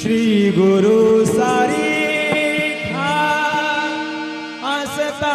श्री गुरु सारी खा असता